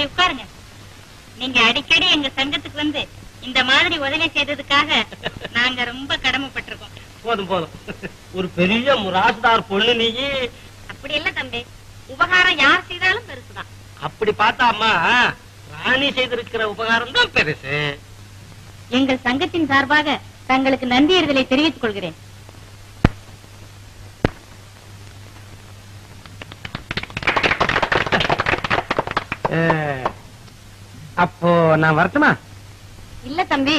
தம்பி உட்காருங்க. நீங்க அடிக்கடி எங்க சங்கத்துக்கு வந்து இந்த மாதிரி உதவி செய்ததுக்காக நாங்க ரொம்ப கடமைப்பட்டிருக்கோம். போதும் போதும். ஒரு பெரிய முராசுதார் பொண்ணு நீ அப்படி இல்ல தம்பி. உபகாரம் யார் செய்தாலும் பெருசுதான். அப்படி பார்த்தா அம்மா ராணி செய்திருக்கிற உபகாரம் தான் பெருசு. எங்கள் சங்கத்தின் சார்பாக தங்களுக்கு நன்றியர்களை தெரிவித்துக் கொள்கிறேன். அப்போ நான் வரட்டுமா? இல்ல தம்பி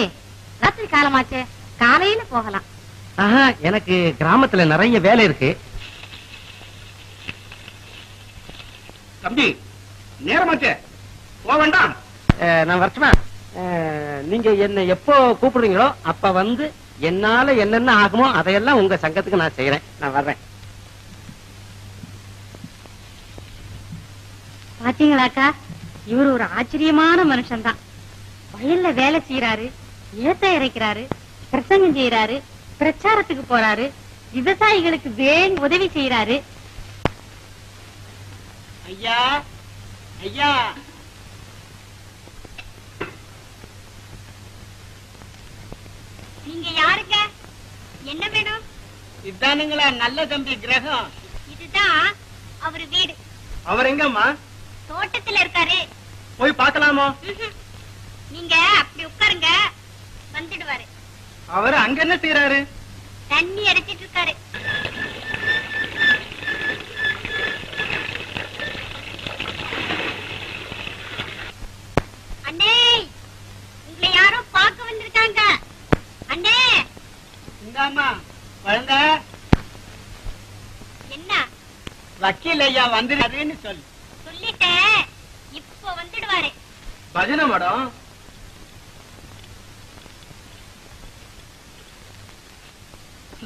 ராத்திரி காலமாச்சே காலையில போகலாம். ஆஹா எனக்கு கிராமத்துல நிறைய வேலை இருக்கு. தம்பி நேரமாச்சே. போக வேண்டாம். நான் வரட்டுமா? நீங்க என்ன எப்போ கூப்பிடுறீங்களோ அப்ப வந்து என்னால என்னென்ன ஆகுமோ அதையெல்லாம் உங்க சங்கத்துக்கு நான் செய்யறேன் நான் வர்றேன். பாத்தீங்களாக்கா இவர் ஒரு ஆச்சரியமான மனுஷன்தான். வயல்ல வேலை செய்யறாரு ஏத்த இறைக்கிறாரு பிரசங்கம் செய்யறாரு பிரச்சாரத்துக்கு போறாரு விவசாயிகளுக்கு வேன் உதவி செய்யறாரு ஐயா ஐயா. நீங்க யாருங்க? என்ன வேணும்? இதானுங்களா நல்ல தம்பி கிரகம். இதுதான் அவரு வீடு. அவர் எங்கம்மா? தோட்டத்துல இருக்காரு. போய் பார்க்கலாமோ? நீங்க அப்படி உட்காருங்க. வந்துடுவாரு. அவர் அங்க என்ன செய்யறாரு தண்ணி அடிச்சிட்டு இருக்காரு. அண்ணே உங்களை யாரோ பார்க்க வந்திருக்காங்க. அண்ணே. இந்தாமா குழந்த என்ன? வக்கீல் ஐயா வந்துருன்னு சொல்லு. இப்போ வந்துடுவாரு. பஜனை மேடம்.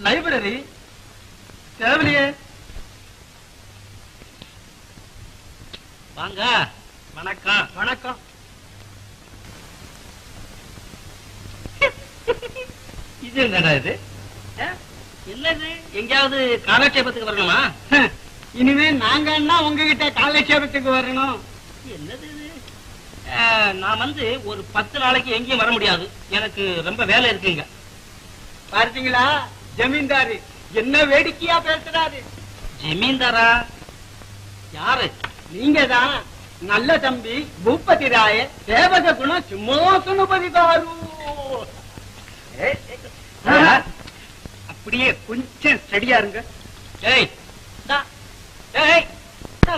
லைப்ரரி. தேவலையே. வாங்க. வணக்கம். வணக்கம். இது என்னடா இது? என்னது? எங்கேயாவது காலட்சேபத்துக்கு வரணுமா? இனிமே நாங்க என்ன உங்ககிட்ட காலட்சேபத்துக்கு வரணும்? என்னது இது? நான் வந்து ஒரு பத்து நாளைக்கு எங்கேயும் வர முடியாது. எனக்கு ரொம்ப வேலை இருக்குங்க. பார்த்தீங்களா ஜமீன்தாரு. என்ன வேடிக்கையா பேசுறாரு? ஜமீன்தாரா? யாரு? நீங்க தான் நல்ல தம்பி பூபதி ராய தேவக குண சிம்மாசனபதி தாரு. அப்படியே கொஞ்சம் ஸ்டடியா இருங்க. ஏய்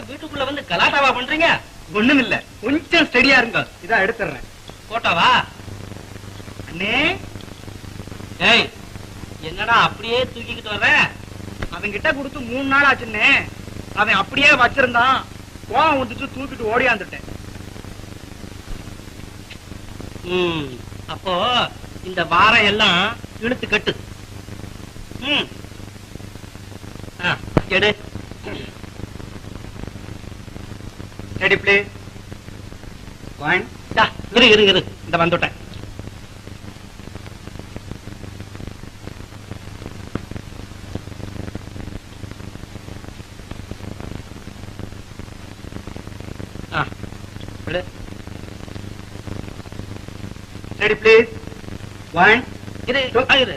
வீட்டுக்குள்ள வந்து கலாட்டாவா பண்றீங்க? ஒண்ணும் இல்ல கொஞ்சம் ஸ்டடியா இருங்க. இதான் எடுத்துறேன் போட்டாவா? அண்ணே. ஏய் என்னடா அப்படியே தூக்கிக்கிட்டு வர்ற? அவன் கிட்ட கொடுத்து மூணு நாள் ஆச்சுன்னே அவன் அப்படியே வச்சிருந்தான். கோவம் வந்துட்டு தூக்கிட்டு ஓடியாந்துட்டேன் ம் அப்போ இந்த வாரம் எல்லாம் இழுத்து கட்டு. ம். ஆ, எடு. ரெடி பிளே ஒன் இரு இரு இரு இந்த வந்துட்டேன் ஆ, ரெடி ப்ளீஸ் ஒன் இரு ஆ, இரு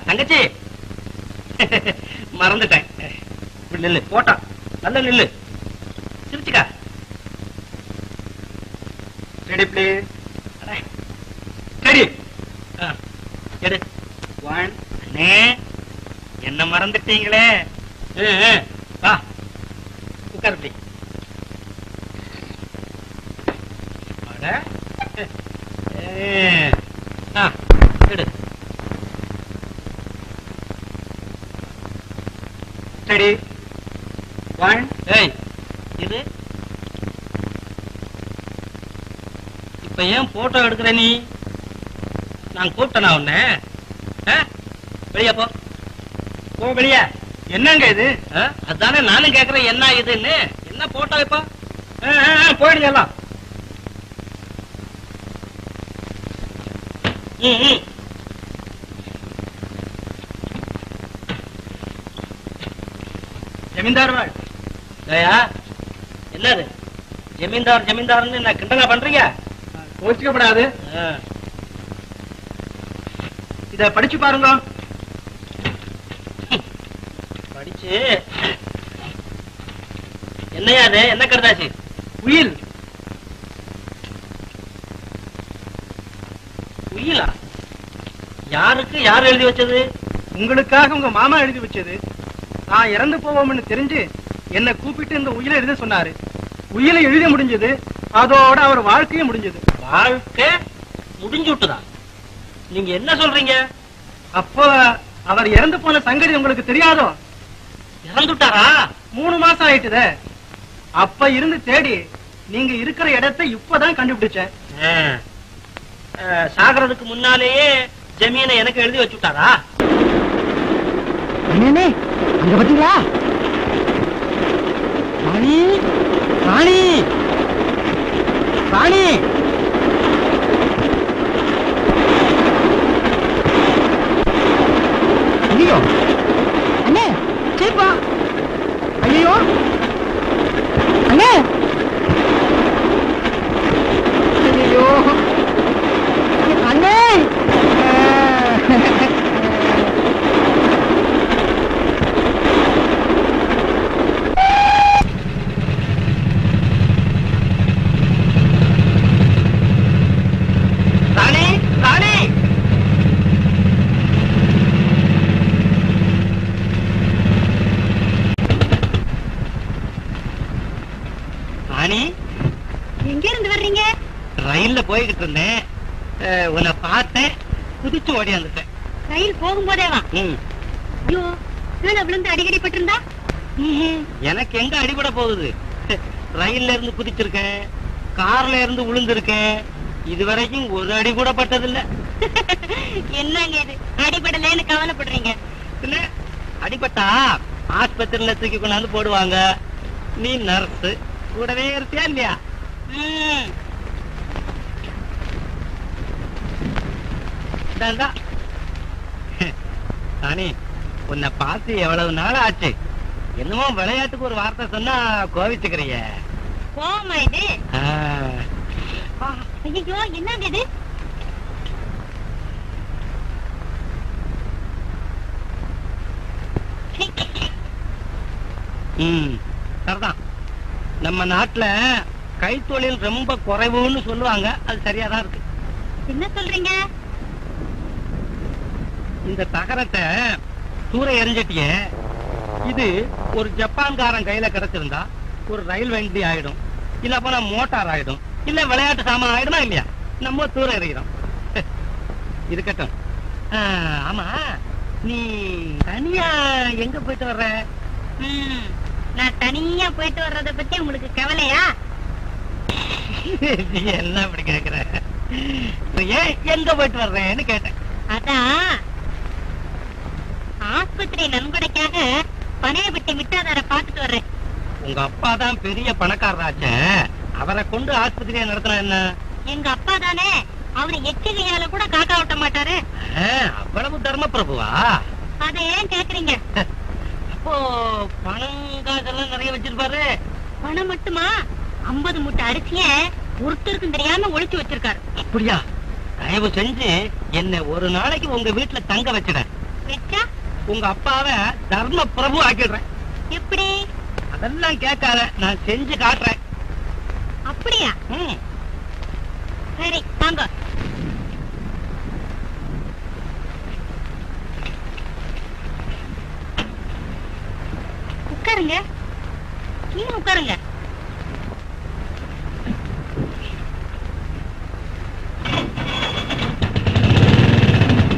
தங்கச்சி மறந்துட்டேன் நில்லு போட்டா நல்ல நில்லு ரெடி பிளீஸ் எடு. ஒன் அண்ணே. என்ன மறந்துட்டீங்களே? வா. உட்கார் ஒன் ஏய் இது? இப்ப ஏன் போட்டோ எடுக்கிற நீ? நான் கூப்பிட்டனா உன்ன? வெளியா போ. போ வெளியா. என்னங்க இது? அதானே நானும் கேக்குறேன் என்ன இதுன்னு? என்ன போட்டோ இப்போ? போயிடுங்க எல்லாம். ஜமீன்தார் வாழ் என்னது? ஜமீன்தார் ஜமீன்தார்னு என்ன கிண்டனா பண்றீங்க? கோச்சிக்கப்படாது. இத படிச்சு பாருங்க. படிச்சு. என்னையா அது என்ன கருதாச்சு? உயில். உயிலா? யாருக்கு யார் எழுதி வச்சது? உங்களுக்காக உங்க மாமா எழுதி வச்சது. நான் இறந்து போவோம்னு தெரிஞ்சு என்ன கூப்பிட்டு இந்த உயிரை எழுத சொன்னாரு. உயிலை எழுத முடிஞ்சது. அதோட அவர் வாழ்க்கையும் முடிஞ்சது. வாழ்க்கை முடிஞ்சு விட்டுதா? நீங்க என்ன சொல்றீங்க? அப்போ அவர் இறந்து போன சங்கதி உங்களுக்கு தெரியாதோ? இறந்துட்டாரா மூணு மாசம் ஆயிட்டுதே. அப்ப இருந்து தேடி நீங்க இருக்கிற இடத்தை இப்பதான் கண்டுபிடிச்சேன். சாகறதுக்கு முன்னாலேயே ஜமீனை எனக்கு எழுதி வச்சுட்டாரா அண்ணே அங்க பாத்தீங்களா? ராணி ராணி! ராணி! ஐயோ! அண்ணே சரிப்பா ஐயோ அண்ணே! ஐயோ அண்ணே ராணி ராணி ராணி எங்க இருந்து வர்றீங்க? ரயில்ல போய்கிட்டு இருந்தேன். உன்னை பார்த்தேன். குதிச்சு ஓடியாந்துட்டேன் ரயில் போகும்போதே வா. ஐயோ விழுந்து அடிக்கடி பட்டிருந்தா. எனக்கு எங்க அடிபட போகுது? ரயில்ல இருந்து குதிச்சிருக்கேன். கார்ல இருந்து விழுந்திருக்கேன் இதுவரைக்கும் ஒரு அடி கூட பட்டதில்ல. என்னங்க இது? அடிபடலைன்னு கவலைப்படுறீங்க. இல்ல அடிபட்டா ஆஸ்பத்திரியில தூக்கி கொண்டாந்து போடுவாங்க. நீ நர்ஸ். கூடவே இருப்பியா இல்லையா. ராணி உன்னை பார்த்து எவ்வளவு நாள் ஆச்சு? என்னமோ விளையாட்டுக்கு ஒரு வார்த்தை சொன்னா கோவிச்சுக்கிறிய. கோவமா இது ஐயோ என்னங்க இது? ம் சரிதான். நம்ம நாட்டுல கைத்தொழில் ரொம்ப குறைவுன்னு சொல்லுவாங்க. அது சரியாதான் இருக்கு. என்ன சொல்றீங்க? இந்த தகரத்தை தூர எரிஞ்சிட்டிய இது ஒரு ஜப்பான்காரன் கையில கிடைச்சிருந்தா ஒரு ரயில் வண்டி ஆயிடும். இல்ல போனா மோட்டார் ஆயிடும். இல்ல விளையாட்டு சாமான் ஆயிடுமா இல்லையா? நம்ம தூர எறிகிறோம். இருக்கட்டும். ஆமா. நீ தனியா எங்க போயிட்டு வர்ற? நான் தனியா போயிட்டு வர்றத பத்தி உங்களுக்கு கவலையா? என்ன அப்படி கேக்குற. ஏன் எங்க போயிட்டு வர்றேன்னு கேட்டேன். அதான் ஆஸ்பத்திரி நன்கொடைக்காக பனையப்பட்டி மிட்டாதார பாத்துட்டு வர்றேன். உங்க அப்பா தான் பெரிய பணக்காரராச்சே அவரை கொண்டு ஆஸ்பத்திரியை நடத்தினா என்ன? எங்க அப்பா தானே அவரு எச்சரிக்கையால கூட காக்கா ஓட்ட மாட்டாரு. அவ்வளவு தர்ம பிரபுவா? அதை ஏன் கேக்குறீங்க? அப்போ பணம் காசெல்லாம் நிறைய வச்சிருப்பாரு. பணம் மட்டுமா? ஐம்பது மூட்டை அரிசிய ஒருத்தருக்கும் தெரியாம ஒளிச்சு வச்சிருக்காரு. அப்படியா? தயவு செஞ்சு என்ன ஒரு நாளைக்கு உங்க வீட்டுல தங்க வச்சிட. வச்சா? உங்க அப்பாவை தர்ம பிரபு ஆக்கிடுறேன். எப்படி? அதெல்லாம் கேட்காத நான் செஞ்சு காட்டுறேன். அப்படியா. சரி வாங்க. உட்காருங்க. கீழே உட்காருங்க.